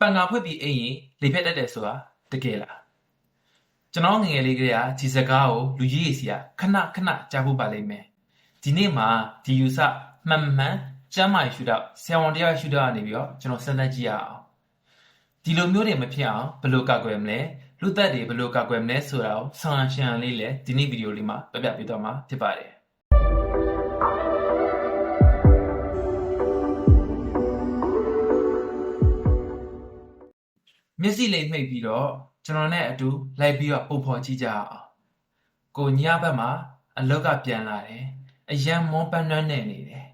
ပန်ငါဖွက်ပြီးအိမ်ရင်လေဖြတ်တတ်တယ်ဆိုတာတကယ်လားကျွန်တော်ငယ်ငယ်လေးကလေးကဒီစကားကိုလူကြီးကြီးစီကခဏခဏကြားဖို့ပါလိမ့်မယ်ဒီနေ့မှာဒီယူဆမှန်မှန်ကျမ်းမာရေးရှုတော့ဆရာဝန်တရားရှုတော့ကနေပြီးတော့ကျွန်တော်စဉ်းစားကြည့်ရအောင်ဒီလိုမျိုးတွေမဖြစ်အောင်ဘယ်လိုကာကွယ်မလဲလူသက်တွေဘယ်လိုကာကွယ်မလဲဆိုတာကိုဆောင်းရှင်းလေးလေဒီနေ့ဗီဒီယိုလေးမှာပြပြပေးတော့မှာဖြစ်ပါတယ် မျက်စိလေးမှိတ်ပြီးတော့ကျွန်တော်နဲ့အတူလိုက်ပြီးတော့ပုံဖော်ကြည့်ကြအောင်ကိုညဘက်မှာအလောက်ကပြန်လာတယ်အရန်မောပန်းနှွမ်းနေနေတယ်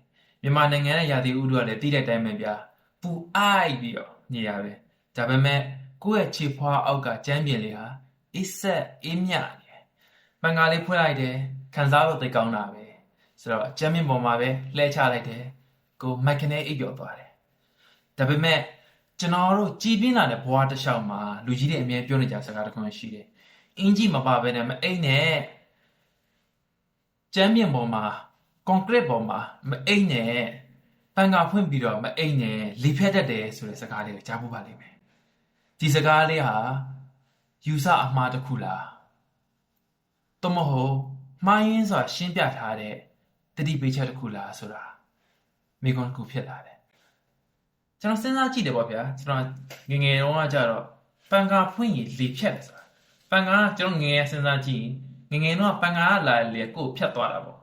မြန်မာနိုင်ငံရဲ့ရာသီဥတုကလည်းတိတဲ့တိုင်းပဲဗျာပူအိုက်ပြီးတော့နေရပဲဒါပေမဲ့ကိုယ့်ရဲ့ခြေဖွားအောက်ကကျမ်းပြင်လေးဟာအစ်ဆက်အေးမြနေတယ်မင်္ဂလေးဖွင့်လိုက်တယ်ခံစားလို့သိကောင်းတာပဲဆိုတော့ကျမ်းပြင်ပေါ်မှာပဲလှဲချလိုက်တယ်ကိုမိုက်ခနဲအိပ်ပျော်သွားတယ်ဒါပေမဲ့ ကျွန်တော်တို့ကြည်ပြင်းလာတဲ့ဘဝတစ်လျှောက်မှာလူကြီးတွေအမြဲပြောနေကြစကားတစ်ခုရှိတယ်။အင်ကြီးမပါဘဲနဲ့မအိတ်နဲ့ကျမ်းပြင်ပေါ်မှာကွန်ကရစ်ပေါ်မှာမအိတ်နဲ့ပန်ကာဖွင့်ပြီးတော့မအိတ်နဲ့လေဖြတ်တတ်တယ်ဆိုတဲ့စကားလေးကိုကြားဖို့ပါလိမ့်မယ်။ဒီစကားလေးဟာယူဆအမှားတစ်ခုလား။တော့မဟုတ်မှားယွင်းစွာရှင်းပြထားတဲ့တတိပေးချက်တစ်ခုလားဆိုတာမိကွန်တစ်ခုဖြစ်လာတယ် ကျွန်တော်စဉ်းစားကြည့်တယ်ပေါ့ဗျာကျွန်တော်ငယ်ငယ်တုန်းကကြတော့ပန်ကာဖွင့်ရင်လေဖြတ်တယ်ဆိုတာပန်ကာကကျွန်တော်ငယ်ငယ်စဉ်းစားကြည့်ရင်ငယ်ငယ်တုန်းကပန်ကာကလာလေကိုယ်ဖြတ်သွားတာပေါ့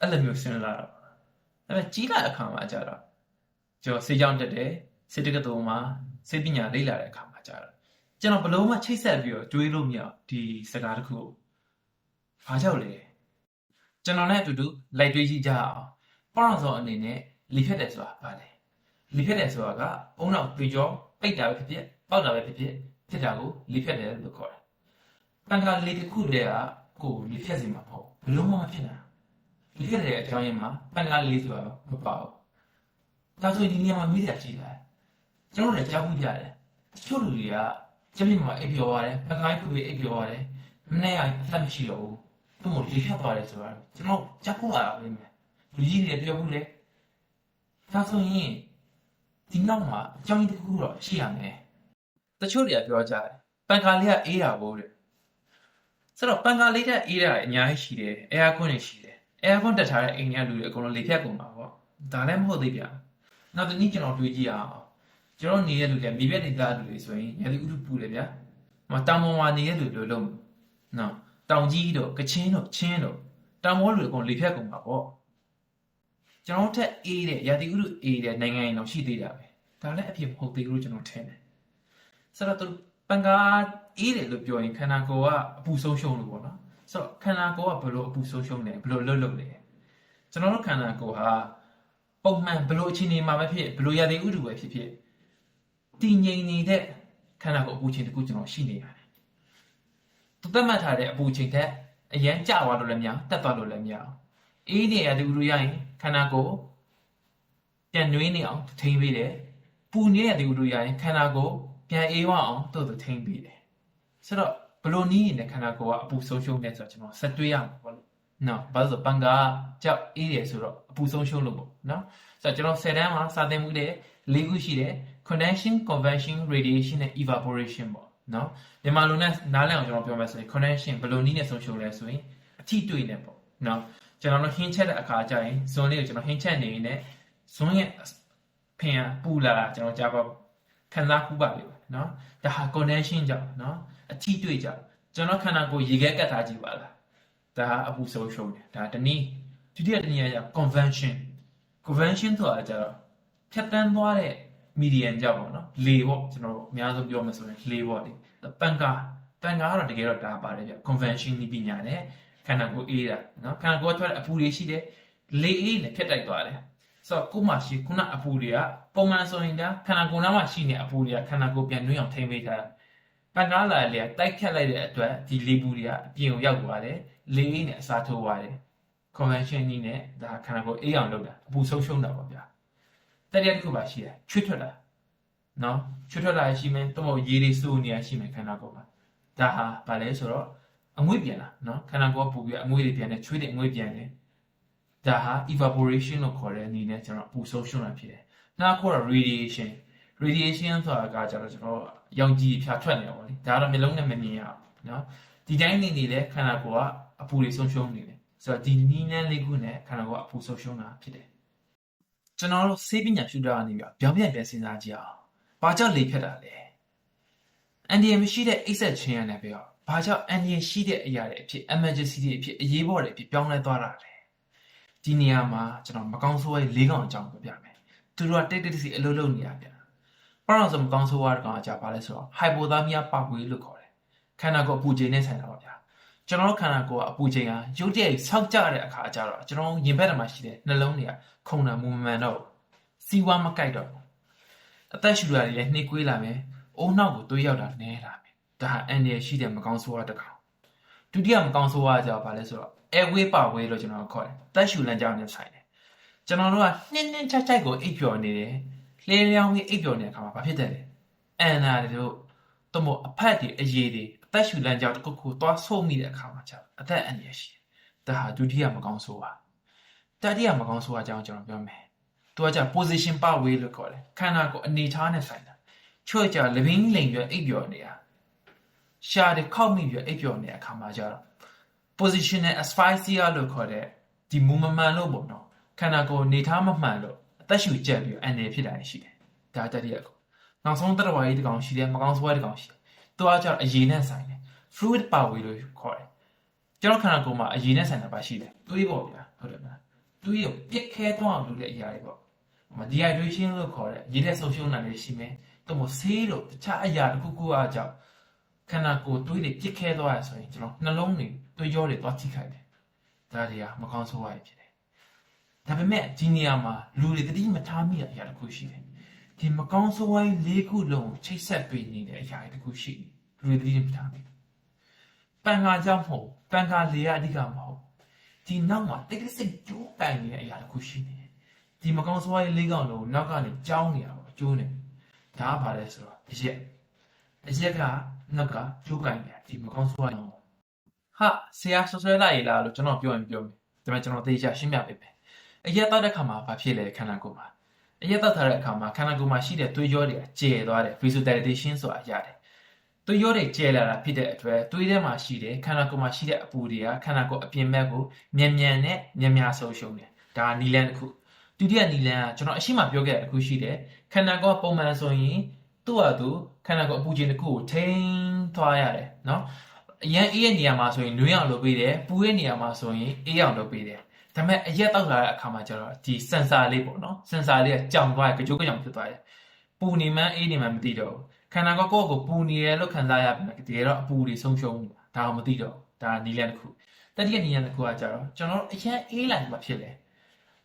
အဲ့လိုမျိုးစဉ်းစားတာပေါ့ဒါပေမဲ့ကြီးလာတဲ့အခါမှာကြတော့ကျွန်တော်စေချောင်းတက်တယ်စေတကတော်မှာစေပညာလေ့လာတဲ့အခါမှာကြတော့ကျွန်တော်ဘလုံးမချိတ်ဆက်ပြီးတော့တွေးလို့မရအောင်ဒီစကားတစ်ခုကိုဘာကြောက်လဲကျွန်တော်နဲ့အတူတူလိုက်တွေးကြည့်ကြအောင်ပေါ့တော့ဆိုအနေနဲ့လေဖြတ်တယ်ဆိုတာဘာလဲ လီဖြတ်တယ်ဆိုတာကအုံနောက်ပြေကျော်ပိတ်တာပဲဖြစ်ဖြစ်ပေါက်တာပဲဖြစ်ဖြစ်ဖြစ်တာကိုလီဖြတ်တယ်လို့ခေါ်တယ်။ပန်ကာလေးတစ်ခုတည်းကကိုယ်လီဖြတ်စီမှာမဟုတ်ဘလုံးမမဖြစ်နိုင်။လီဖြတ်တဲ့အကြောင်းရင်းမှာပန်ကာလေးဆိုတာမပေါ့။ဒါဆိုရင်ဒီနေရာမှာမိတယ်ကြည့်လိုက်။ကျွန်တော်လည်းကြားမှုပြတယ်။တချို့လူတွေကကျမမှာအိပ်ပျော်ရတယ်ပန်ကာခုပြီးအိပ်ပျော်ရတယ်မနေ့ကအသက်မရှိတော့ဘူး။သူ့ကိုလီဖြတ်သွားတယ်ဆိုတာကျွန်တော်ကြားဖို့လာပါလိမ့်မယ်။လူကြီးတွေပြောဘူးလေ။ဒါဆိုရင် ဒီနောက်မှာအကြောင်းရင်းတစ်ခုတော့ရှိရမယ်။တချို့တွေကပြောကြတယ်။ပန်ကာလေးကအေးတာဘိုးတဲ့။ဆိုတော့ပန်ကာလေးတက်အေးတာအများကြီးရှိတယ်။ air con တွေရှိတယ်။ air con တက်ထားတဲ့အိမ်တွေကလူတွေအကုန်လုံးလေဖြတ်ကုန်ပါပေါ့။ဒါလည်းမဟုတ်သေးဗျာ။နောက်တစ်နည်းကျွန်တော်တွေးကြည့်အောင်။ကျွန်တော်နေတဲ့လူတွေမိဘဒေသလူတွေဆိုရင်ရာသီဥတုပူတယ်ဗျာ။မတောင်ပေါ်မှာနေတဲ့လူတွေလုံးနော်တောင်ကြီးတို့ကချင်းတို့ချင်းတို့တောင်ပေါ်လူတွေအကုန်လေဖြတ်ကုန်ပါပေါ့။ ကျွန်တော်ထက်အေးတဲ့ရာသီဥတုအေးတဲ့နိုင်ငံရင်တော့ရှိသေးတာပဲ။ဒါလည်းအဖြစ်မဟုတ်သေးဘူးလို့ကျွန်တော်ထင်တယ်။ဆိုတော့သူပန်ကာအေးတယ်လို့ပြောရင်ခန္ဓာကိုယ်ကအပူဆုံးရှုံးလို့ပေါ့နော်။ဆိုတော့ခန္ဓာကိုယ်ကဘယ်လိုအပူဆုံးရှုံးလဲဘယ်လိုလွတ်လွတ်လဲ။ကျွန်တော်တို့ခန္ဓာကိုယ်ဟာပုံမှန်ဘယ်လိုအခြေအနေမှာပဲဖြစ်ဘယ်လိုရာသီဥတုပဲဖြစ်ဖြစ်တည်ငြိမ်နေတဲ့ခန္ဓာကိုယ်အပူချိန်တစ်ခုကျွန်တော်ရှိနေရတယ်။သူသတ်မှတ်ထားတဲ့အပူချိန်တက်အရန်ကျသွားလို့လည်းမရတက်သွားလို့လည်းမရ အောင်။အေးနေရာသီဥတုရရင်ခန္ဓာကိုယ်ပြန်နှွေးနေအောင်ထိန်းပေးတယ်။ပူနေတဲ့ဒီဥတုရရင်ခန္ဓာကိုယ်ပြန်အေးဝအောင်သူ့သူထိန်းပေးတယ်။ဆိုတော့ဘလို့နီးနေတဲ့ခန္ဓာကိုယ်ကအပူဆုံးရှုံးနေဆိုတော့ကျွန်တော်ဆက်တွေးရမှာပေါ့လို့။နော်ဘာလို့ဆိုပန်ကကြောက်အေးတယ်ဆိုတော့အပူဆုံးရှုံးလို့ပေါ့နော်။ဆိုတော့ကျွန်တော်10တန်းမှာစာသင်မှုတဲ့၄ခုရှိတယ် condension convection radiation နဲ့ evaporation ပေါ့နော်။မြန်မာလိုနဲ့နားလည်အောင်ကျွန်တော်ပြောမယ်ဆိုရင် condension ဘလို့နီးနေဆုံးရှုံးလဲဆိုရင်အထီးတွေ့နေပေါ့နော်။ ကျွန်တော်တို့ဟင်းချက်တဲ့အခါကျရင်ဇွန်လေးကိုကျွန်တော်ဟင်းချက်နေနေဇွန်ရဲ့ဖင်ကပူလာတာကျွန်တော်ကြားပါခံစားခုပါလိမ့်မယ်နော်ဒါဟာ connection ကြောင့်နော်အထီးတွေ့ကြောင့်ကျွန်တော်ခန္ဓာကိုယ်ရေခဲကတ်ထားကြည့်ပါလားဒါဟာအပူဆုံးရှုံးတယ်ဒါတနည်းဒုတိယတနည်းက convention convention ဆိုတာကျတော့ဖြတ်တန်းသွားတဲ့ medium ကြောင့်ပေါ့နော်လေပေါ့ကျွန်တော်အများဆုံးပြောမယ်ဆိုရင်လေပေါ့လေပန်ကာပန်ကာကတော့တကယ်တော့ဒါပါတယ်ဗျ convention နည်းပညာနဲ့ ခန္ဓာကိုယ်အေးတာနော်ခန္ဓာကိုယ်ကထွက်တဲ့အပူတွေရှိတယ်လေအေးနဲ့ဖြတ်တိုက်သွားတယ်ဆိုတော့ကိုမှရှိခုနအပူတွေကပုံမှန်ဆိုရင်ဒါခန္ဓာကိုယ်နားမှာရှိနေအပူတွေကခန္ဓာကိုယ်ပြန်နှွေးအောင်ထိမ့်ပေးထားပန်ကားလာလေတိုက်ခတ်လိုက်တဲ့အတွက်ဒီလေပူတွေကအပြင်ကိုရောက်သွားတယ်လေအေးနဲ့အစားထိုးသွားတယ် convention ကြီးနဲ့ဒါခန္ဓာကိုယ်အေးအောင်လုပ်တာအပူဆုံးရှုံးတာပေါ့ဗျာတတိယတစ်ခုပါရှိတယ်ချွတ်ထွက်တာနော်ချွတ်ထွက်တာရှိမယ်တော့ရေတွေစိုးနေရရှိမယ်ခန္ဓာကိုယ်မှာဒါဟာဗာလဲဆိုတော့ အငွေ့ပြန်လာနော်ခန္ဓာကိုယ်ကပူပြီးအငွေ့တွေပြန်တယ်ချွေးတွေအငွေ့ပြန်တယ်ဒါဟာ evaporation လို့ခေါ်တဲ့အနေနဲ့ကျွန်တော်ပူဆုံးရှုံးတာဖြစ်တယ်နောက်ခုက radiation radiation ဆိုတာကကျွန်တော်ကျွန်တော်ရောင်ခြည်ဖြာထွက်နေတာပေါ့လေဒါတော့မျိုးလုံးနဲ့မမြင်ရဘူးနော်ဒီတိုင်းနေနေလဲခန္ဓာကိုယ်ကအပူတွေဆုံးရှုံးနေတယ်ဆိုတော့ဒီနီးနန်းလေးခုနဲ့ခန္ဓာကိုယ်ကအပူဆုံးရှုံးတာဖြစ်တယ်ကျွန်တော်တို့စေပညာရှုတာအနေပြီးပြောင်းပြန်ပြန်စဉ်းစားကြည့်အောင်ဘာကြောင့်လေဖြတ်တာလဲအန်ဒီမရှိတဲ့အိတ်ဆက်ချင်းရနေပြီးတော့ ဘာကြောင့်အန်ဒီယရှိတဲ့အရာတွေအဖြစ် emergency တွေအဖြစ်အရေးပေါ်တွေအဖြစ်ပြောင်းလဲသွားတာလဲဒီနေရာမှာကျွန်တော်မကောင်းဆိုးရဲ့၄កောင်အကြောင်းပြောပြမယ်သူတို့ကတိတ်တိတ်စီအလုပ်လုပ်နေရပြန်ဘာလို့ဆိုမကောင်းဆိုးရတဲ့ကောင်အကြောင်းဘာလဲဆိုတော့ hypothermia ပါပွေးလို့ခေါ်တယ်ခန္ဓာကိုယ်အပူချိန်နဲ့ဆိုင်တာပါဗျာကျွန်တော်တို့ခန္ဓာကိုယ်ကအပူချိန်ဟာရုတ်တရက်ဆောက်ကြတဲ့အခါကျတော့ကျွန်တော်ရင်ဘက်ထဲမှာရှိတဲ့နှလုံးတွေကခုန်တာမူမမှန်တော့စီဝါမကိုက်တော့အသက်ရှူတာတွေလည်းနှိကွေးလာမယ်အိုးနောက်ကိုတွေးရောက်တာနဲလာမယ် ဒါဟာအန်ဒီရရှိတဲ့မကောင်းဆိုးရတဲ့ကောင်ဒုတိယမကောင်းဆိုးရကြတော့ဘာလဲဆိုတော့ airway ပါဝေးလို့ကျွန်တော်ခေါ်တယ်တက်ရှူလမ်းကြောင်းနဲ့ဆိုင်တယ်ကျွန်တော်တို့ကနှင်းနှင်းချိုက်ချိုက်ကိုအိပ်ပျော်နေတယ်လှဲလျောင်းပြီးအိပ်ပျော်နေတဲ့အခါမှာဘာဖြစ်တယ်လဲအန်နာတို့တော့မအဖက်တွေအရေးတွေအသက်ရှူလမ်းကြောင်းတစ်ခုခုသွားဆိုးမိတဲ့အခါမှာကျတော့အသက်အန္တရာယ်ရှိတယ်ဒါဟာဒုတိယမကောင်းဆိုးပါတတိယမကောင်းဆိုးအကြောင်းကျွန်တော်ပြောမယ်သူကじゃ position ပါဝေးလို့ခေါ်တယ်ခန္ဓာကိုယ်အနေထားနဲ့ဆိုင်တာချွတ်ကြလပင်းလိမ်ပြအိပ်ပျော်နေတာ ရှားတွေခောက်မိပြအိပ်ပျော်နေတဲ့အခါမှာကျတော့ positional asphyxia လို့ခေါ်တဲ့ဒီမူမမှန်လို့ပေါ့နော်ခန္ဓာကိုယ်နေထားမမှန်လို့အသက်ရှူကျက်ပြီးအန်နေဖြစ်တာရှိတယ်ဒါတတိယကိုနောက်ဆုံးတရဝါကြီးတစ်ကောင်ရှိတယ်မကောင်းစွဲတစ်ကောင်ရှိတယ်သူကကျတော့အရည်နဲ့ဆိုင်တယ် fluid power လို့ခေါ်တယ်ကျွန်တော်ခန္ဓာကိုယ်မှာအရည်နဲ့ဆိုင်တာပါရှိတယ်တွေးပေါ့ဗျာဟုတ်တယ်မလားတွေးရပြက်ခဲသွားအောင်လုပ်တဲ့အရာတွေပေါ့ဟို dehydration လို့ခေါ်တဲ့ရေလက်ဆုံးရှုံးတာတွေရှိမယ်သူမို့ဆေးလို့တခြားအရာတစ်ခုခုအားကြောင့် ခန္ဓာကိုယ်တွေးတွေပြက်ခဲသွားရဆိုရင်ကျွန်တော်နှလုံးတွေတွေးရောတွေသွားထိခိုက်တယ်ဒါတွေကမကောင်းဆိုးဝါးဖြစ်တယ်ဒါပေမဲ့ဒီနေရာမှာလူတွေတတိမထားမိတဲ့အရာတစ်ခုရှိတယ်ဒီမကောင်းဆိုးဝါးလေးခုလုံးကိုချိတ်ဆက်ပေးနေတဲ့အရာတစ်ခုရှိတယ်လူတွေတတိမထားမိပန်ကာကြောင့်မဟုတ်ပန်ကာလေရအဓိကမဟုတ်ဒီနောက်မှာတိတ်တိတ်စိတ်ကျိုးတိုင်နေတဲ့အရာတစ်ခုရှိနေတယ်ဒီမကောင်းဆိုးဝါးလေးကောင်လုံးနောက်ကနေကြောင်းနေတာပေါ့ကျိုးနေဒါကဘာလဲဆိုတော့အရက်အရက်က နောက်ကကျိုးတိုင်နေတာဒီမကောင်းဆိုးဝါးလုံးဟာဆရာဆွဆွဲလိုက်ရလားလို့ကျွန်တော်ပြောရင်ပြောမယ်ဒါပေမဲ့ကျွန်တော်သေချာရှင်းပြပေးမယ်အရက်တောက်တဲ့ခါမှာဘာဖြစ်လဲခန္ဓာကိုယ်မှာအရက်တောက်ထားတဲ့အခါမှာခန္ဓာကိုယ်မှာရှိတဲ့သွေးကြောတွေကကျယ်သွားတယ် vasodilation ဆိုတာရတယ်သွေးကြောတွေကျယ်လာတာဖြစ်တဲ့အတွက်သွေးထဲမှာရှိတဲ့ခန္ဓာကိုယ်မှာရှိတဲ့အပူတွေကခန္ဓာကိုယ်အပြင်ဘက်ကိုမြန်မြန်နဲ့မြန်မြန်ဆုံးရှုံးတယ်ဒါနီလန်တစ်ခုဒုတိယနီလန်ကကျွန်တော်အရှိမပြောခဲ့တဲ့တစ်ခုရှိတယ်ခန္ဓာကိုယ်ပုံမှန်ဆိုရင်သူ့ဟာသူ ခန္ဓာကိုယ်အပူချိန်တစ်ခုကိုထိန်းသွားရတယ်နော်အရန်အေးရဲ့နေရာမှာဆိုရင်နွေးအောင်လုပ်ပေးတယ်ပူရဲ့နေရာမှာဆိုရင်အေးအောင်လုပ်ပေးတယ်ဒါပေမဲ့အရက်တောက်လာတဲ့အခါမှာကျတော့ဒီစင်ဆာလေးပေါ့နော်စင်ဆာလေးကကြောင်သွားတယ်ကြိုးကြောင်ဖြစ်သွားတယ်ပူနေမှန်းအေးနေမှန်းမသိတော့ဘူးခန္ဓာကိုယ်ကိုယ့်ကိုပူနေတယ်လို့ခံစားရပြီတကယ်တော့အပူတွေဆုံးရှုံးနေတာဒါတော့မသိတော့ဒါနီလန်တစ်ခုတတိယနီလန်တစ်ခုကကျတော့ကျွန်တော်အရင်အေးလိုက်မှဖြစ်တယ်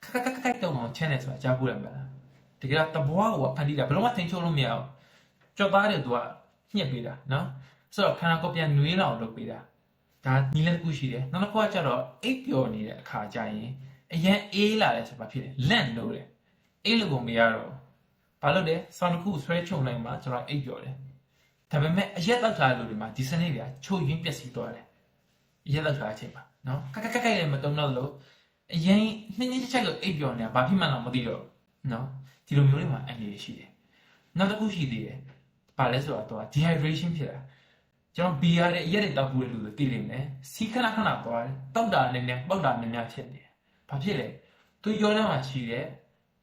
ခက်ခက်ခက်ခက်တုံအောင်ချမ်းတယ်ဆိုတာကြားဖို့ရမှာတကယ်တော့တဘွားကိုဖန်တီးတာဘယ်တော့မှထိန်ချုံလို့မရအောင် ကြော်သားတယ်သူကညှက်ပေးတာနော်ဆိုတော့ခန္ဓာကိုယ်ပြန်နွေးလောက်လုပ်ပေးတာဒါနီလန်တစ်ခုရှိတယ်နောက်တစ်ခုကကျတော့အိပ်ပျော်နေတဲ့အခါကျရင်အရင်အေးလာတယ်ဆိုတာဖြစ်တယ်လန့်လို့တယ်အေးလို့ကိုမရတော့ဘာလို့လဲဆောင်းတစ်ခုဆွဲချုံလိုက်မှကျွန်တော်အိပ်ပျော်တယ်ဒါပေမဲ့အရက်တောက်ထားတဲ့လူတွေမှာဒီစနစ်တွေကချိုးရင်းပျက်စီးသွားတယ်အရက်တောက်ထားတဲ့အချိန်မှာနော်ကကကကလည်းမတုံတော့လို့အရင်နှင်းနှင်းချက်ချက်လို့အိပ်ပျော်နေတာဘာဖြစ်မှန်းတော့မသိတော့နော်ဒီလိုမျိုးတွေမှာအန်ရရှိတယ်နောက်တစ်ခုရှိသေးတယ် ဘာလဲဆိုတော့ dehydration ဖြစ်တာကျွန်တော်ဘီယာရဲ့အရက်တွေတောက်ဖို့လူတွေသိလိမ့်မယ်စီခဏခဏသွားတယ်တောက်တာနည်းနည်းပောက်တာနည်းနည်းဖြစ်နေတယ်ဘာဖြစ်လဲသူရောထဲမှာရှိတဲ့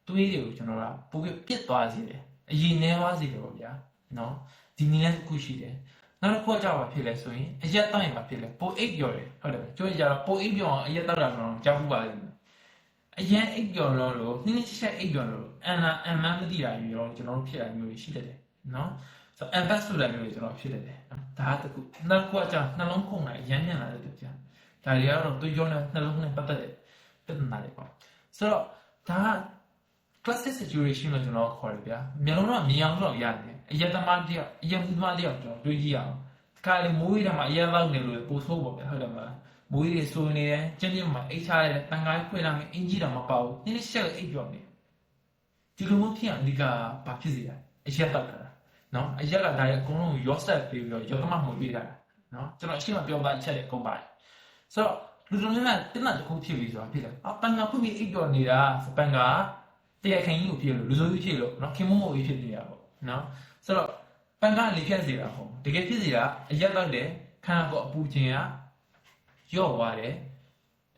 သွေးတွေကိုကျွန်တော်ကပိုပြီးပြစ်သွားစေတယ်အရင်နေသွားစေတယ်ပေါ့ဗျာနော်ဒီနည်းလည်းတစ်ခုရှိတယ်နောက်တစ်ခုကကြောက်ပါဖြစ်လဲဆိုရင်အရက်တောက်ရင်ပါဖြစ်လဲပိုအိပ်ပျော်တယ်ဟုတ်တယ်ကျွေးကြတော့ပိုအိပ်ပျော်အောင်အရက်တောက်တာတော့ကြောက်ဘူးပါလိမ့်မယ်အရင်အိပ်ပျော်လို့လို့နည်းနည်းချက်အိပ်ပျော်လို့အန်နာအန်မန်းမသိတာမျိုးရောကျွန်တော်တို့ဖြစ်တာမျိုးရှိတယ်နော် ဆိုအန်ဘတ်ဆိုတဲ့မျိုးကျွန်တော်ဖြစ်တယ်ဒါတခုနောက်တစ်ခုကကြောက်နှလုံးခုန်လိုက်ရမ်းညံလာတယ်တူကြာဒါတွေကတော့သူရောနဲ့နှလုံးနဲ့ပတ်သက်တဲ့ပြဿနာတွေပေါ့ဆိုတော့ဒါက classic situation လို့ကျွန်တော်ခေါ်တယ်ဗျာမျိုးလုံးတော့မြင်အောင်တော့ရတယ်အယက်သမားတယောက်အယက်မှုသမားတယောက်ကျွန်တော်တွေးကြည့်အောင်ခါလေမိုးရီထဲမှာအယက်လောက်နေလို့ပိုဆိုးပေါ့ဗျာဟုတ်တယ်မလားမိုးရီဆိုနေတယ်ကျင်းကျင်းမှာအိတ်ချရတယ်တန်ခါးဖွင့်လာမယ်အင်ကြီးတော့မပေါဘူးနည်းနည်းရှက်အိတ်ပြောနေဒီလိုမျိုးဖြစ်အောင်အဓိကဘာဖြစ်စေရအယက်တောက်တာ နော်အယက်ကဒါရဲ့အကုန်လုံးရောဆက်ပြီးပြီးတော့ရောသမားမှုပေးတာနော်ကျွန်တော်အရှိမပြောသားအချက်တွေအကုန်ပါတယ်ဆိုတော့လူတော်လည်းတင်းတာတစ်ခုဖြစ်ပြီဆိုတာဖြစ်တယ်အပန်ကဖွင့်ပြီးအိတ်ပြောနေတာပန်ကတရားခင်ကြီးကိုဖြစ်လို့လူစိုးကြီးဖြစ်လို့နော်ခင်မမို့ကြီးဖြစ်နေတာပေါ့နော်ဆိုတော့ပန်ကလေဖြတ်စေတာဟုတ်တကယ်ဖြစ်စေတာအရက်တော့တယ်ခန္ဓာကိုယ်အပူခြင်းကရော့သွားတယ်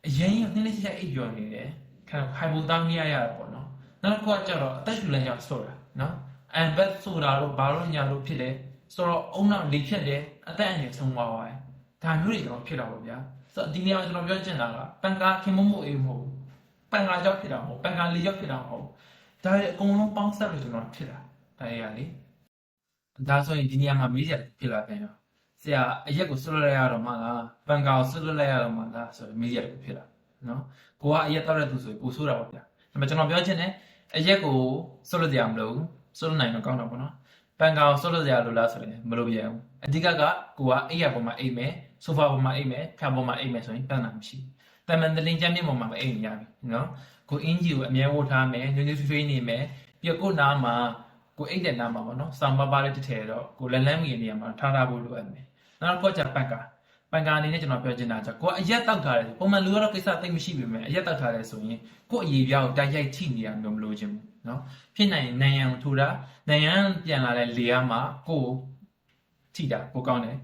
အရင်ကနည်းနည်းချက်အိပ်ပျော်နေတယ်ခန္ဓာဟိုက်ပိုသားမီးရရတာပေါ့နော်နောက်တစ်ခုကကျတော့အသက်ရှူလမ်းကြောင့်ဆော့တာနော် အန်ဘက်ဆိုတာတော့ဘာလို့ညာလို့ဖြစ်တယ်ဆိုတော့အုံနောက်လေဖြတ်တယ်အသက်အန္တရာယ်ဆုံးသွားပါတယ်ဒါမျိုးတွေကျွန်တော်ဖြစ်တာပေါ့ဗျာဆိုတော့ဒီနေရာမှာကျွန်တော်ပြောချင်တာကပန်ကာခင်မမို့အေးမဟုတ်ဘူးပန်ကာကြောင့်ဖြစ်တာမဟုတ်ပန်ကာလေကြောင့်ဖြစ်တာမဟုတ်ဒါတွေအကုန်လုံးပေါင်းစပ်လို့ကျွန်တော်ဖြစ်တာဒါတွေကလေဒါဆိုရင်ဒီနေရာမှာမေးစရာဖြစ်လာပြန်ရောဆရာအရက်ကိုဆွတ်လွတ်လိုက်ရတော့မှလားပန်ကာကိုဆွတ်လွတ်လိုက်ရတော့မှလားဆိုတော့မေးစရာဖြစ်လာနော်ကိုကအရက်တောက်တဲ့သူဆိုရင်ပိုဆိုးတာပေါ့ဗျာဒါပေမဲ့ကျွန်တော်ပြောချင်တယ်အရက်ကိုဆွတ်လွတ်ကြရမလို့ ဆွတ်လွတ်နိုင်တော့ကောင်းတော့ပေါ့နော်ပန်ကောင်ဆွတ်လို့ရလို့လားဆိုရင်မလို့ပြရဘူးအဓိကကကိုကအိပ်ရပေါ်မှာအိပ်မယ်ဆိုဖာပေါ်မှာအိပ်မယ်ဖြာပေါ်မှာအိပ်မယ်ဆိုရင်ပန်တာမရှိဘူးတမန်တလင်းချမ်းမြေပေါ်မှာမအိပ်နေရပြီနော်ကိုအင်ဂျီကိုအမြဲဝတ်ထားမယ်ညွှန်ညွှန်ဖွေးနေမယ်ပြီးတော့ကိုနားမှာကိုအိပ်တဲ့နားမှာပေါ့နော်စောင်းပါးပါးလေးတစ်ထည်တော့ကိုလက်လန်းမီနေရာမှာထားထားဖို့လိုအပ်မယ်နောက်တော့ကကြပန်ကာပန်ကာအနေနဲ့ကျွန်တော်ပြောချင်တာကကိုကအရက်တောက်ထားတယ်ပုံမှန်လူကတော့ကိစ္စသိမရှိပေမဲ့အရက်တောက်ထားတယ်ဆိုရင်ကိုအရေးပြားကိုတိုက်ရိုက်ထိနေရမျိုးမလို့ခြင်းဘူး နော်ဖြစ်နိုင်နိုင်ရန်ထူတာနိုင်ရန်ပြန်လာတဲ့လေယာမှာကိုကိုထိတာကိုကောင်းတယ်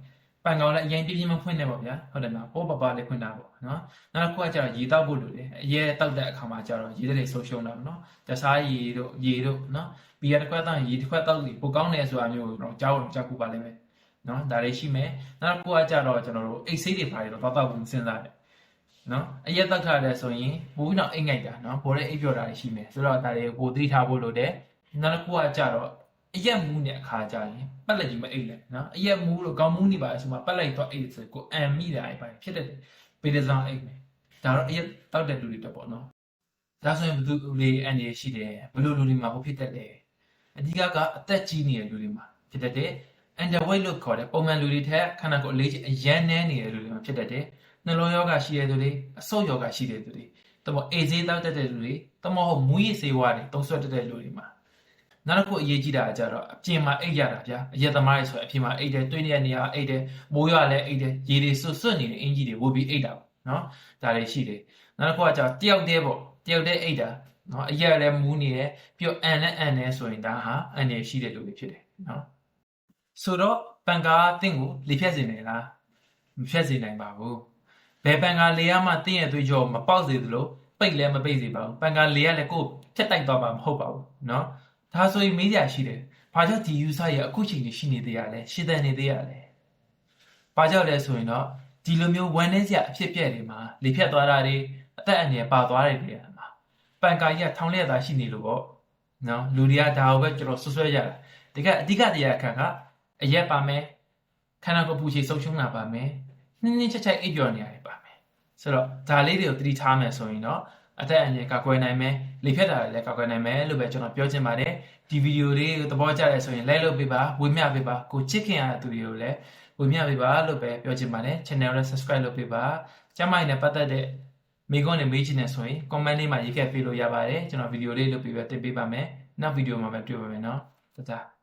ပန်ကောင်လည်းအရင်ပြင်းပြင်းမဖွင့်နေပါဗျာဟုတ်တယ်မလားပေါ်ပပလေးဖွင့်တာပေါ့နော်နောက်တစ်ခုကကျတော့ရေတောက်ဖို့လိုတယ်အရဲတောက်တဲ့အခါမှာကျတော့ရေတွေဆုံးရှုံးတာပေါ့နော်တခြားရေတို့ရေတို့နော်ဘီယာတစ်ခွက်တောက်ရေတစ်ခွက်တောက်ပြီးပိုကောင်းတယ်ဆိုတာမျိုးကိုတော့ကြားဖို့ကြားခုပါလိမ့်မယ်နော်ဒါတွေရှိမယ်နောက်တစ်ခုကကျတော့ကျွန်တော်တို့အိတ်ဆေးတွေပါတယ်တော့တောက်တောက်ဘူးစဉ်းစားတယ် နော်အရက်တောက်ထားတယ်ဆိုရင်ပိုပြီးတော့အိတ်ငိုက်တာနော်ပေါ်တဲ့အိတ်ပြောတာတွေရှိမယ်ဆိုတော့ဒါတွေပိုသိထားဖို့လိုတယ်နောက်တစ်ခုကကျတော့အရက်မူးတဲ့အခါကျရင်ပတ်လက်ကြီးမအိတ်နဲ့နော်အရက်မူးလို့ကောင်းမူးနေပါအဆိုမှပတ်လိုက်တော့အိတ်ဆိုကိုအန်မိတာအိတ်ပိုင်းဖြစ်တဲ့ပေဒဇန်အိတ်မယ်ဒါတော့အရက်တောက်တဲ့လူတွေတော့ပေါ့နော်ဒါဆိုရင်ဘယ်သူလေအန်ရရှိတယ်ဘယ်လိုလူတွေမှာဟုတ်ဖြစ်တတ်တယ်အဓိကကအသက်ကြီးနေတဲ့လူတွေမှာဖြစ်တတ်တယ် underweight လို့ခေါ်တဲ့ပုံမှန်လူတွေထက်ခန္ဓာကိုယ်အလေးချိန်အရန်နည်းနေတဲ့လူတွေမှာဖြစ်တတ်တယ် နှလုံးယောဂရှိတဲ့လူတွေအဆုတ်ယောဂရှိတဲ့လူတွေတမအေးသေးတောက်တတ်တဲ့လူတွေတမဟုတ်မူရည်စေဝါတွေတုံးဆွတ်တတ်တဲ့လူတွေမှာနောက်တစ်ခုအရေးကြီးတာကကြတော့အပြင်မှာအိတ်ရတာဗျာအရက်သမားတွေဆိုအပြင်မှာအိတ်တယ်တွင်းနေတဲ့နေရာအိတ်တယ်မိုးရွာလည်းအိတ်တယ်ရေတွေဆွတ်ဆွတ်နေတဲ့အင်ကြီးတွေဝုတ်ပြီးအိတ်တာပေါ့နော်ဒါတွေရှိတယ်နောက်တစ်ခုကကြတော့တယောက်တည်းပေါ့တယောက်တည်းအိတ်တာနော်အရက်လည်းမူးနေတယ်ပြီးတော့အန်လည်းအန်နေဆိုရင်ဒါဟာအန်နေရှိတဲ့လူတွေဖြစ်တယ်နော်ဆိုတော့ပန်ကားတင့်ကိုလေဖြတ်စေနေလားမဖြတ်စေနိုင်ပါဘူး ဘယ်ပန်ကားလေရမှတင့်ရဲ့သွေးကြောမပေါက်စေသလိုပိတ်လည်းမပိတ်စေပါဘူးပန်ကားလေရလည်းကိုယ်ဖြတ်တိုက်သွားမှာမဟုတ်ပါဘူးနော်ဒါဆိုရင်မေးကြရှိတယ်ဘာကြောင့်ဒီ user ရဲ့အခုချိန်ကြီးရှိနေသေးရလဲရှင်းတဲ့နေသေးရလဲဘာကြောင့်လဲဆိုရင်တော့ဒီလိုမျိုးဝန်နေစရာအဖြစ်ပြက်တွေမှာလေဖြတ်သွားတာတွေအသက်အန္တရာယ်ပါသွားတဲ့တွေမှာပန်ကာကြီးကထောင်လျက်သားရှိနေလို့ပေါ့နော်လူတွေကဒါကိုပဲကျွန်တော်ဆွဆွဲကြတာတကယ်အဓိကတရားခံကအရက်ပါမယ်ခန္ဓာကိုယ်ပူချေဆုံးရှုံးတာပါမယ် နှင်းနှင်းချက်ချက်အိပ်ပျော်နေရတယ်ပါမယ်ဆိုတော့ဒါလေးတွေကိုသတိထားမယ်ဆိုရင်တော့အသက်အန္တရာယ်ကာကွယ်နိုင်မယ်လေဖြတ်တာလည်းကာကွယ်နိုင်မယ်လို့ပဲကျွန်တော်ပြောချင်ပါတယ်ဒီဗီဒီယိုလေးကိုသဘောကျတယ်ဆိုရင် like လုပ်ပေးပါဝေမျှပေးပါကိုချစ်ခင်ရတဲ့သူတွေကိုလည်းဝေမျှပေးပါလို့ပဲပြောချင်ပါတယ် channel နဲ့ subscribe လုပ်ပေးပါကျမကြီးနဲ့ပတ်သက်တဲ့မိကွန်းနဲ့မေးချင်တယ်ဆိုရင် comment လေးမှာရေးခဲ့ပေးလို့ရပါတယ်ကျွန်တော်ဗီဒီယိုလေးလုပ်ပြီးပဲတင်ပေးပါမယ်နောက်ဗီဒီယိုမှာပဲတွေ့ပါမယ်နော်တခြား